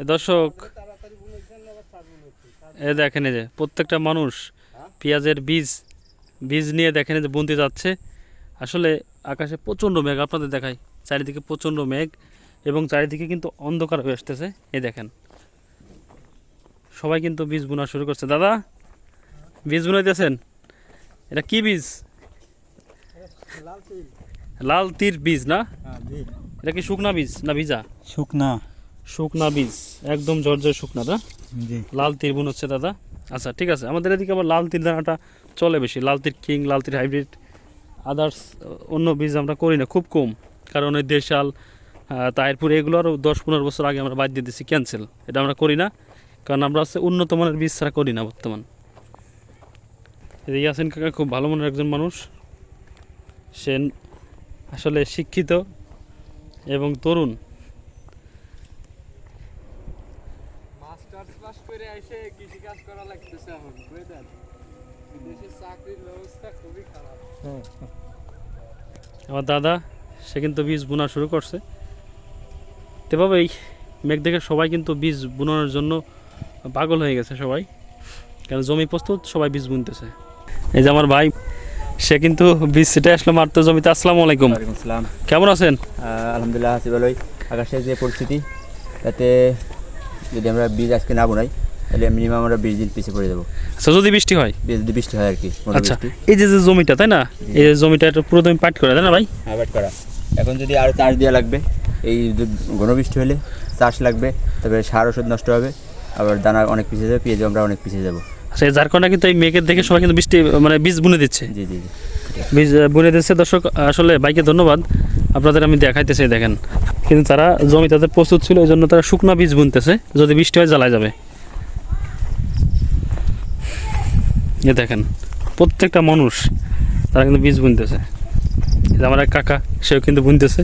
এ দর্শক এ দেখেন এই যে প্রত্যেকটা মানুষ পেঁয়াজের বীজ বীজ নিয়ে দেখেন এই যে বুনতে যাচ্ছে। আসলে আকাশে প্রচণ্ড মেঘ আপনাদের দেখাই চারিদিকে প্রচণ্ড মেঘ এবং চারিদিকে কিন্তু অন্ধকার হয়ে আসতেছে। এই দেখেন সবাই কিন্তু বীজ বোনা শুরু করছে। দাদা বীজ বুনাইতেছেন? এটা কি বীজ? লাল তীর বীজ না? এটা কি শুকনা বীজ না ভিজা? শুকনা। শুকনা বীজ একদম ঝরঝর শুকনা জি। লাল তীর বুন হচ্ছে দাদা। আচ্ছা ঠিক আছে। আমাদের এদিকে আবার লাল তীর দানাটা চলে বেশি। লাল তীর কিং লাল তীর হাইব্রিড আদার্স অন্য বীজ আমরা করি না খুব কম। কারণ ওই দেশাল আহ, তাহিরপুর এগুলো আরও দশ পনেরো বছর আগে আমরা বাদ দিয়ে দিচ্ছি ক্যান্সেল এটা আমরা করি না কারণ আমরা হচ্ছে উন্নত মানের বীজ ছাড়া করি না বর্তমান। ইয়াসিন কাকা খুব ভালো মনের একজন মানুষ। সে আসলে শিক্ষিত এবং তরুণ। পাস করে এসে কৃষি কাজ করা লাগতেছে এখন বুঝলেন? বিদেশে চাকরির ব্যবস্থা খুবই খারাপ। আমার দাদা সে কিন্তু বীজ বোনা শুরু করছে। তেভাবেই মেঘ দেখে সবাই কিন্তু বীজ বুনানোর জন্য পাগল হয়ে গেছে সবাই। কারণ জমি প্রস্তুত সবাই বীজ বুনতেছে। এই যে আমার ভাই সে কিন্তু বীজ সেটা আসলো মারতে জমিতে। আসসালামু আলাইকুম। কেমন আছেন? আলহামদুলিল্লাহ আছি ভালোই। আকাশের যে পরিস্থিতি তাতে যদি আমরা বীজ আজকে না বোনাই তাহলে মিনিমাম আমরা বিশ দিন পিছিয়ে পড়ে যাব। আচ্ছা যদি বৃষ্টি হয়? যদি বৃষ্টি হয় আর কি আচ্ছা এই যে যে জমিটা তাই না? এই যে জমিটা পুরো তুমি পাট করা তাই না ভাই? অ্যাভয়েড করা। এখন যদি আরও চাষ দেওয়া লাগবে এই ঘন বৃষ্টি হলে চাষ লাগবে তারপরে সার ওষুধ নষ্ট হবে আবার দানা অনেক পিছিয়ে যাবে পেঁয়াজও আমরা অনেক পিছিয়ে যাব। আচ্ছা যার কারণে কিন্তু এই মেঘের দেখে সবাই কিন্তু বৃষ্টি মানে বীজ বুনে দিচ্ছে। জি জি জি। বীজ বুনে দিচ্ছে। দর্শক আসলে বাইকে ধন্যবাদ। আপনাদের আমি দেখাইতেছি দেখেন। কিন্তু তারা জমি তাদের প্রস্তুত ছিল, এই জন্য তারা শুকনা বীজ বুনতেছে, যদি বৃষ্টি হয় জ্বালায় যাবে। এ দেখেন, প্রত্যেকটা মানুষ তারা কিন্তু বীজ বুনতেছে। আমার এক কাকা, সেও কিন্তু বুনতেছে।